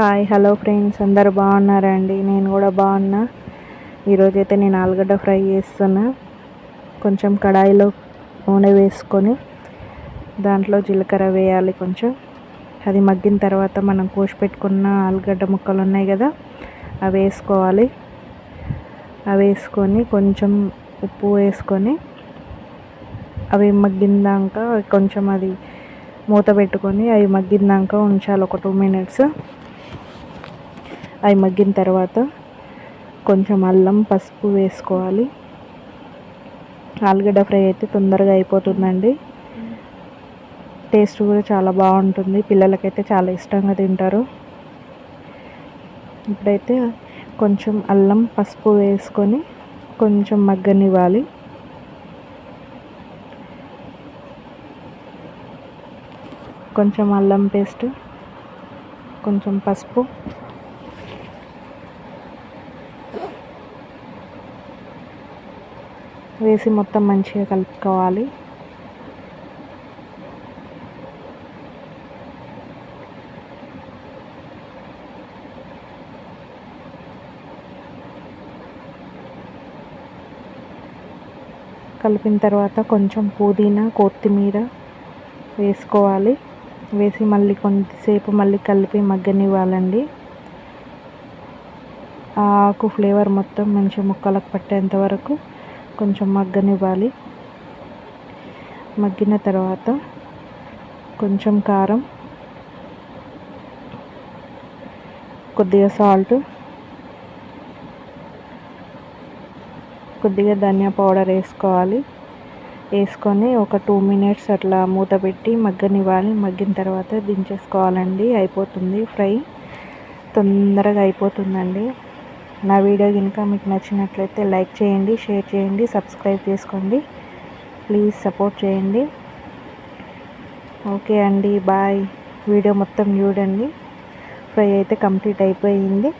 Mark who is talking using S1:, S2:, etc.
S1: Hi hello friends అందరు బాగున్నారా అండి నేను కూడా బాగున్నా. ఈరోజైతే నేను ఆలుగడ్డ ఫ్రై చేస్తున్నా. కొంచెం కడాయిలో నూనె వేసుకొని దాంట్లో జీలకర్ర వేయాలి కొంచెం. అది మగ్గిన తర్వాత మనం కోసి పెట్టుకున్న ఆలుగడ్డ ముక్కలు ఉన్నాయి కదా అవి వేసుకోవాలి. అవి వేసుకొని కొంచెం ఉప్పు వేసుకొని అవి మగ్గిందాక కొంచెం అది మూత పెట్టుకొని అవి మగ్గిందాక ఉంచాలి ఒక టూ మినిట్స్. అవి మగ్గిన తర్వాత కొంచెం అల్లం పసుపు వేసుకోవాలి. ఆలుగడ్డ ఫ్రై అయితే తొందరగా అయిపోతుందండి. టేస్ట్ కూడా చాలా బాగుంటుంది. పిల్లలకైతే చాలా ఇష్టంగా తింటారు. ఇప్పుడైతే కొంచెం అల్లం పసుపు వేసుకొని కొంచెం మగ్గనివ్వాలి. కొంచెం అల్లం పేస్ట్ కొంచెం పసుపు వేసి మొత్తం మంచిగా కలుపుకోవాలి. కలిపిన తర్వాత కొంచెం పుదీనా కొత్తిమీర వేసుకోవాలి. వేసి మళ్ళీ కొంతసేపు మళ్ళీ కలిపి మగ్గనివ్వాలండి. ఆకు ఫ్లేవర్ మొత్తం మంచి ముక్కలకు పట్టేంత వరకు కొంచెం మగ్గనివ్వాలి. మగ్గిన తర్వాత కొంచెం కారం కొద్దిగా సాల్ట్ కొద్దిగా ధనియా పౌడర్ వేసుకోవాలి. వేసుకొని ఒక టూ మినిట్స్ అట్లా మూత పెట్టి మగ్గనివ్వాలి. మగ్గిన తర్వాత దించేసుకోవాలండి. అయిపోతుంది ఫ్రై. తొందరగా అయిపోతుందండి. నా వీడియో కనుక మీకు నచ్చినట్లయితే లైక్ చేయండి షేర్ చేయండి సబ్స్క్రైబ్ చేసుకోండి. ప్లీజ్ సపోర్ట్ చేయండి. ఓకే అండి బాయ్. వీడియో మొత్తం చూడండి. ఫ్రై అయితే కంప్లీట్ అయిపోయింది.